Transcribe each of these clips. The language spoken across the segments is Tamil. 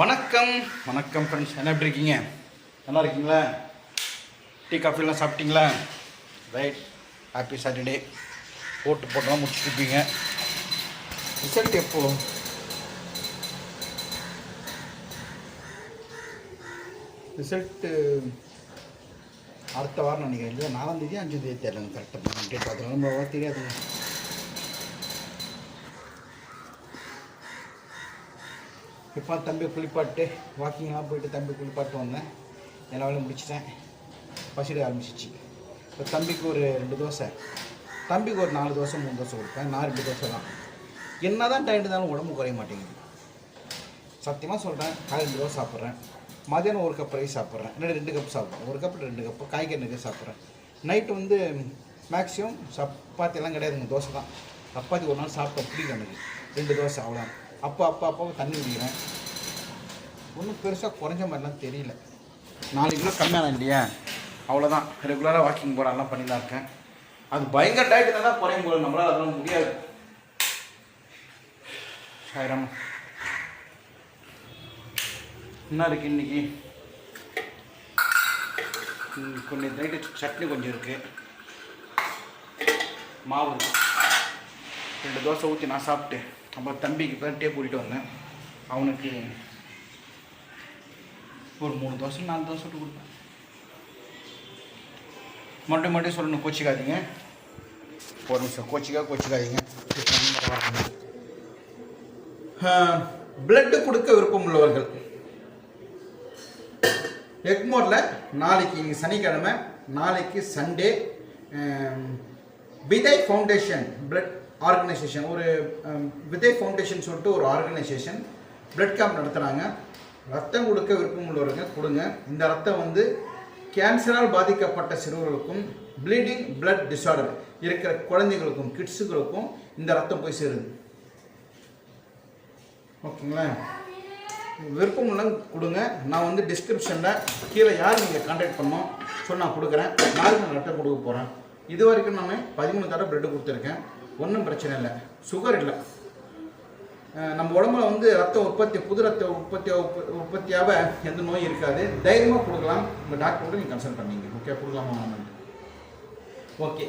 வணக்கம். வணக்கம் ஃப்ரெண்ட்ஸ் என்ன எப்படி இருக்கீங்க? நல்லா இருக்கீங்களா? டீ காஃபிலாம் சாப்பிட்டீங்களா? ரைட் ஹாப்பி சாட்டர்டே போட்டு போட்டெல்லாம் முடிச்சுட்ருப்பீங்க ரிசல்ட் எப்போ? ரிசல்ட்டு அடுத்த வாரம் நினைக்கிறேன். இல்லையா? நாலாம் தேதி அஞ்சாம் தேதி தெரியல. கரெக்டாக டேட் பார்த்துக்கலாம். நம்ம தெரியாதுங்க. இப்போ தம்பி குளிப்பாட்டு வாக்கிங்லாம் போயிட்டு தம்பி குளிப்பாட்டு வந்தேன். எல்லா வேலையும் முடிச்சிட்டேன். பசிட ஆரம்பிச்சிச்சு. இப்போ தம்பிக்கு ஒரு ரெண்டு தோசை. தம்பிக்கு ஒரு நாலு தோசை மூணு தோசை கொடுப்பேன். நான் ரெண்டு தோசை தான். என்ன தான் டைம் இருந்தாலும் உடம்பு குறைய மாட்டேங்குது. சத்தியமாக சொல்கிறேன் காலை ரெண்டு தோசை சாப்பிட்றேன். மதியானம் ஒரு கப் ரைஸ் சாப்பிட்றேன். இல்லை ரெண்டு கப் சாப்பிட்றேன். ஒரு கப் ரெண்டு கப்பு காய்கறி நிறைய சாப்பிட்றேன். நைட்டு வந்து மேக்ஸிமம் சப்பாத்திலாம் கிடையாதுங்க. தோசை தான். சப்பாத்தி ஒரு நாள் சாப்பிட்டா பிடிக்கும் எனக்கு. ரெண்டு தோசை அவ்வளோ அப்போ அப்போ அப்போ தண்ணி குடிக்கிறேன். ஒன்றும் பெருசாக குறைஞ்ச மாதிரிலாம் தெரியல. நாலு கிலோ கம்மியான இல்லையா? அவ்வளோதான் ரெகுலராக வாக்கிங் போகிறாலாம் பண்ணி தான் இருக்கேன். அது பயங்கர டயட்டில் தான் குறையும் போது நம்மளால் அதெல்லாம் முடியாது. சாயிரம் என்ன இருக்கு இன்னைக்கு? கொஞ்சம் நைட்டு சட்னி கொஞ்சம் இருக்குது மாவு ரெண்டு தோசை ஊற்றி நான் சாப்பிட்டேன். அப்புறம் தம்பிக்கு பேர் டே கூட்டிகிட்டு வந்தேன். அவனுக்கு ஒரு மூணு தோசை நாலு தோசை விட்டு கொடுப்பேன் மறுபடியும் மறுபடியும் சொல்லணும் கோச்சிக்காதீங்க. ஒரு நிமிஷம் கோச்சிக்கா கோச்சிக்காதீங்க. பிளட்டு கொடுக்க விருப்பம் உள்ளவர்கள். எக்மோரில் நாளைக்கு சனிக்கிழமை நாளைக்கு Sunday Vidhai foundation blood organisation ஒரு um, விதை ஃபவுண்டேஷன் சொல்லிட்டு ஒரு ஆர்கனைசேஷன் பிளட் கேம்ப் நடத்துகிறாங்க ரத்தம் கொடுக்க விருப்பம் உள்ளவர்கள் கொடுங்க. இந்த ரத்தம் வந்து கேன்சரால் பாதிக்கப்பட்ட சிறுவர்களுக்கும் ப்ளீடிங் பிளட் டிஸார்டர் இருக்கிற குழந்தைகளுக்கும் கிட்ஸுகளுக்கும் இந்த ரத்தம் போய் சேருது. ஓகேங்களா? விருப்பம் உள்ள கொடுங்க. நான் வந்து டிஸ்கிரிப்ஷனில் கீழே யார் நீங்கள் காண்டாக்ட் பண்ணோம் ஸோ நான் கொடுக்குறேன். நாளைக்கு நான் ரத்தம் கொடுக்க போகிறேன் இது வரைக்கும் நான் பதிமூணு தடவை பிரெட் கொடுத்துருக்கேன். ஒன்றும் பிரச்சனை இல்லை. சுகர் இல்லை. நம்ம உடம்புல வந்து ரத்த உற்பத்தி புது ரத்த உற்பத்தி உற்பத்தியாக எந்த நோயும் இருக்காது. தைரியமாக கொடுக்கலாம். உங்கள் டாக்டர் கூட நீங்கள் கன்சல்ட் பண்ணீங்க. ஓகே கொடுக்கலாமா ஓகே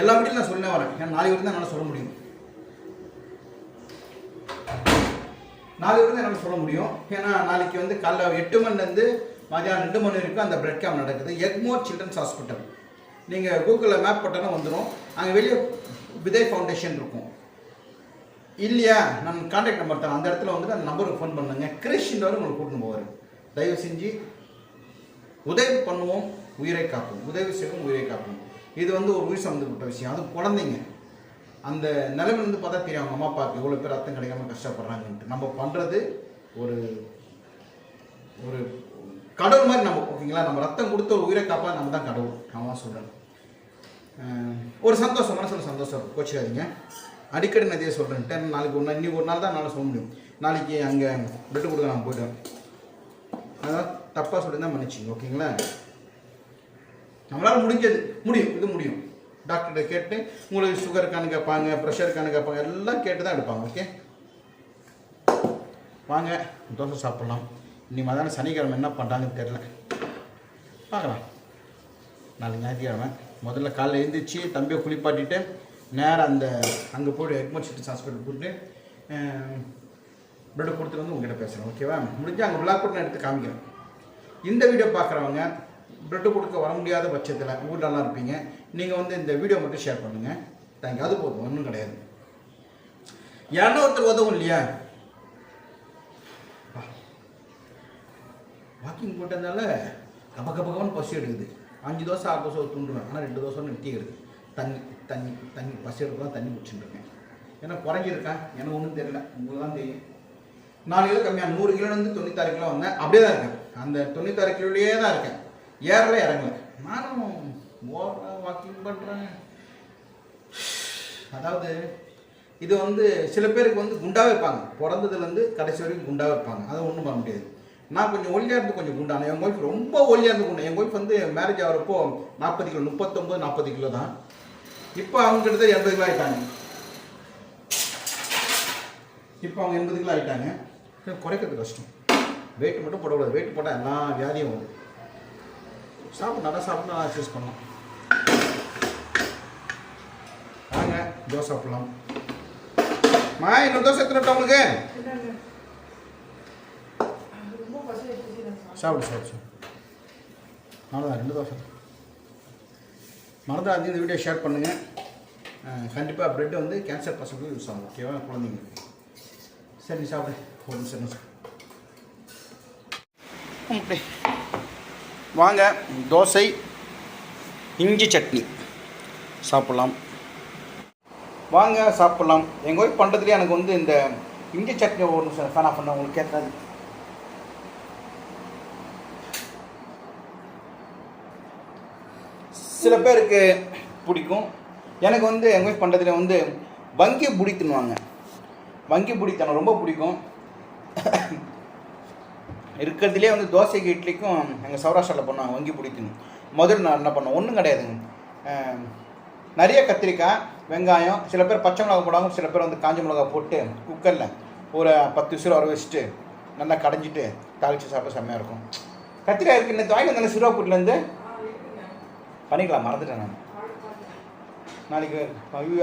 எல்லா வீட்டிலும் நான் சொல்ல வரேன். ஏன்னா நாளைக்கு வரைக்கும் தான் என்னால் சொல்ல முடியும். நாளைக்கு வரைக்கும் என்னால் சொல்ல முடியும். ஏன்னா நாளைக்கு வந்து காலைல எட்டு மணிலேருந்து மதியானம் ரெண்டு மணி வரைக்கும் அந்த பிரெட் கேம்ப் நடக்குது. எக்மோர் சில்ட்ரன்ஸ் ஹாஸ்பிட்டல் நீங்கள் கூகுளில் மேப் போட்டோன்னா வந்துடும் அங்கே வெளியே விதை ஃபவுண்டேஷன் இருக்கும். இல்லையா? நான் கான்டாக்ட் நம்பர் தரேன். அந்த இடத்துல வந்து அந்த நம்பருக்கு ஃபோன் பண்ணுங்க. கிறிஸ்டின் உங்களுக்கு கூட்டின்னு போவார். தயவு செஞ்சு உதவி பண்ணுவோம் உயிரை காப்போம். உதவி செய்வோம் உயிரை காப்போம். இது வந்து ஒரு உயிர் சம்மந்தப்பட்ட விஷயம். அது குழந்தைங்க. அந்த நிலைமையில இருந்து பார்த்தா தெரியும் அவங்க அம்மா அப்பாவுக்கு எவ்வளோ பேர் ரத்தம் கிடைக்காம கஷ்டப்படுறாங்கன்ட்டு. நம்ம பண்ணுறது ஒரு ஒரு கடவுள் மாதிரி நம்ம ஓகேங்களா? நம்ம ரத்தம் கொடுத்த ஒரு உயிரை காப்பா நம்ம தான் கடவுள். நான் சொல்கிறேன் ஒரு சந்தோஷம் மனசில் சந்தோஷம். இருக்கும் கோச்சிக்காதீங்க அடிக்கடி நான் இதே சொல்கிறேன் நாளைக்கு ஒரு நாள் இன்னைக்கு ஒரு நாள் தான் என்னால் சொல்ல முடியும். நாளைக்கு அங்கே விட்டு கொடுக்க நான் போய்ட்டேன். அதான் தப்பாக சொல்லி மன்னிச்சிங்க ஓகேங்களா? நம்மளால் முடிஞ்சது. முடியும். இது முடியும். டாக்டர்கிட்ட கேட்டு உங்களுக்கு சுகர் இருக்கான்னு கேட்பாங்க ப்ரெஷர் இருக்கான்னு கேட்பாங்க எல்லாம் கேட்டு தான் எடுப்பாங்க ஓகே? வாங்க தோசை சாப்பிட்லாம். இன்னைக்கு மதியானம் சனிக்கிழமை என்ன பண்ணுறாங்கன்னு தெரில பார்க்கலாம். நாளைக்கு ஞாயிற்றுக்கிழமை. முதல்ல காலைல எழுந்திரிச்சு தம்பியை குளிப்பாட்டிட்டு நேராக அந்த அங்கே போய்ட்டு எக்மோர் சிட்டிஸ் ஹாஸ்பிட்டல் போட்டு பிளட் கொடுத்துட்டு வந்து உங்ககிட்ட பேசுகிறேன் ஓகேவா முடிஞ்சு அங்கே விழா கூட நான் எடுத்து காமிக்கிறேன். இந்த வீடியோ பார்க்குறவங்க பிளட்டு கொடுக்க வர முடியாத பட்சத்தில் ஊர்லலாம் இருப்பீங்க. நீங்கள் வந்து இந்த வீடியோ மட்டும் ஷேர் பண்ணுங்கள் தேங்க்யூ அது போதும் ஒன்றும் கிடையாது. யாருன்னா ஒருத்தர் உதவும் இல்லையா? வாக்கிங் போட்டதுனால கப கபகன்னு பசி எடுக்குது. அஞ்சு தோசை ஆறு தோசை தூண்டுவேன். ஆனால் ரெண்டு தோசை நிறுத்திக்கிறது தண்ணி தண்ணி தண்ணி பசி எடுக்கலாம் தண்ணி குடிச்சுட்டுருக்கேன். ஏன்னா குறைஞ்சிருக்கேன் எனக்கு ஒன்றும் தெரியல. உங்களுக்கு தான் தெரியும். நாலு கிலோ கம்மியாக நூறு கிலோலேருந்து தொண்ணூத்தாறு கிலோ வந்தேன். அப்படியே தான் இருக்கேன். அந்த தொண்ணூத்தாறு கிலோலேயே தான் இருக்கேன். ஏறல இறங்கல. நானும் ஓடுறேன் வாக்கிங் பண்ணுறேன் அதாவது இது வந்து சில பேருக்கு வந்து குண்டாக வைப்பாங்க. பிறந்ததுலேருந்து கடைசி வரைக்கும் குண்டாக வைப்பாங்க. அதை ஒன்றும் பண்ண முடியாது. நான் கொஞ்சம் ஒல்லியாக இருந்து கொஞ்சம் குண்டான என் ஒய்ஃப் ரொம்ப ஒல்லியாக இருந்து குண்டா. என் ஒய்ஃப் வந்து மேரேஜ் ஆகிறப்போ நாற்பது கிலோ முப்பத்தொம்பது நாற்பது கிலோ தான். இப்போ அவங்க கிட்ட எண்பது கிலோ ஆகிட்டாங்க இப்போ அவங்க எண்பது கிலோ ஆகிட்டாங்க குறைக்கிறது கஷ்டம். வெயிட் மட்டும் போடக்கூடாது. வெயிட் போட்டால் எல்லா வியாதியும் வரும். சாப்பிட நல்லா சாப்பிட்டு நல்லா சூஸ் பண்ணலாம். வாங்க தோசை சாப்பிடலாம். மா இன்னொரு தோசை எடுத்துட்டா உங்களுக்கு ரொம்ப பசி சாப்பிடு சாப்பிடு. அவ்வளோதான் ரெண்டு தோசை. மறந்துடாது இந்த வீடியோ ஷேர் பண்ணுங்கள் கண்டிப்பாக ப்ரெட் வந்து கேன்சர் பசங்களுக்கு யூஸ் ஆகும் ஓகேவா குழந்தைங்களுக்கு சரி சாப்பிடு. ஒரு நிமிஷம் நிமிஷம். அப்படி வாங்க தோசை இஞ்சி சட்னி. சாப்பிட்லாம். வாங்க சாப்பிட்லாம். எங்கள் ஒய்ஃப் பண்ணுறதுலேயே எனக்கு வந்து இந்த இஞ்சி சட்னி ஒரு நிமிஷம் ஃபேன் ஆஃப் பண்ண உங்களுக்கு கேட்காது சில பேருக்கு பிடிக்கும். எனக்கு வந்து எங்கள் பண்ணுறதுல வந்து வங்கி புடி வங்கி புடி ரொம்ப பிடிக்கும். இருக்கிறதுலே வந்து தோசைக்கு இட்லிக்கும் எங்கள் சௌராஷ்டிராவில் பண்ணுவாங்க வங்கி புடி தின்னும் முதல்ல நான் என்ன பண்ணோம் ஒன்றும் கிடையாதுங்க. நிறைய கத்திரிக்காய் வெங்காயம் சில பேர் பச்சை மிளகா போடுவாங்க சில பேர் வந்து காஞ்ச மிளகா போட்டு குக்கரில் ஒரு பத்து விசில் வர வச்சுட்டு நல்லா கடைஞ்சிட்டு தாளித்து சாப்பிட செம்மையாக இருக்கும். கத்திரிக்காய் இருக்கு இந்த வாங்கி வந்தாங்க சிறுவாப்பூர்லேருந்து பண்ணிக்கலாம் மறந்துட்டேன் நான். நாளைக்கு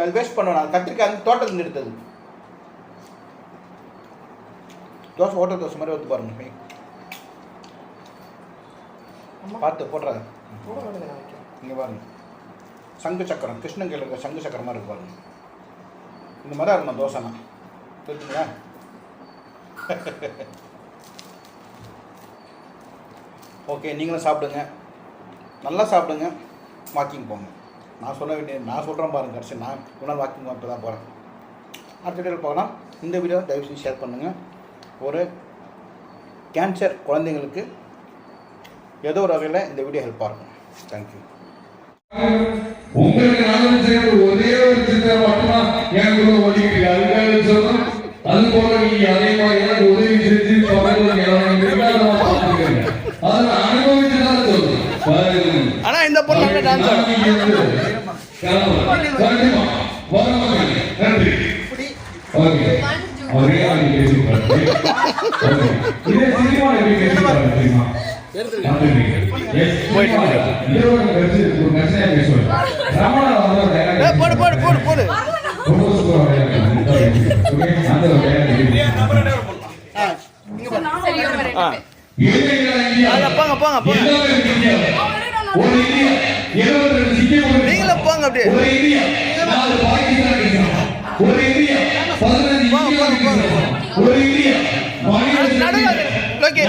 அது வேஸ்ட் பண்ணுவேன் நான். கத்திரிக்காய் அந்த தோட்டத்தில் எடுத்தது தோசை ஓட்ட தோசை மாதிரி ஊற்றி பாருங்க பார்த்து போடுறாங்க இங்கே பாருங்க. சங்கு சக்கரம் கிருஷ்ணன் இருக்க சங்கு சக்கரம் மாதிரி இருக்கு பாருங்க. இந்த மாதிரி இருக்கணும் தோசைனா தெரிஞ்சுங்களா ஓகே நீங்களும் சாப்பிடுங்க. நல்லா சாப்பிடுங்க. வாக்கிங் போங்க. நான் சொல்ல வேண்டிய நான் சொல்கிறேன் பாருங்க கடைசி நான் முன்னாள் வாக்கிங் போக தான் போகிறேன் அடுத்த வீடியோவில் போகலாம் இந்த வீடியோ தயவுசெய்து ஷேர் பண்ணுங்கள் ஒரு கேன்சர் குழந்தைங்களுக்கு ஏதோ ஒரு வகையில் இந்த வீடியோ ஹெல்ப்பாக இருக்கும். தேங்க்யூ உங்களுக்கு நல்லது செய்யறது ஒரே ஒரு சிந்தனை மட்டும்தான் எனக்கு கூட அதுக்காக சொன்னோம் அது போல நீங்க அதே மாதிரி உதவி செஞ்சு பக்கத்துல யாரும் இருக்காத பார்த்துக்கங்க அதை நான் அனுபவிச்சு தான் சொல்றேன் பாருங்க. ஆனால் இந்த பொண்ணு நல்ல டான்ஸ் நான் இங்க இருந்து கிளம்புறேன். கண்டிப்பா. வரமாட்டேங்க. நன்றி ஓகே அவரே அன்னைக்கு பேசிப்பாரு ஓகே இதே சினிமா எப்படி பேசிப்பாரு தெரியுமா போடு போடு போடு போடு ஆ இங்கே பாருங்க ஆ போங்க. போங்க போங்க. நீங்களும் போங்க அப்படியே. ஒரு இந்தியா நடுவில் ஓகே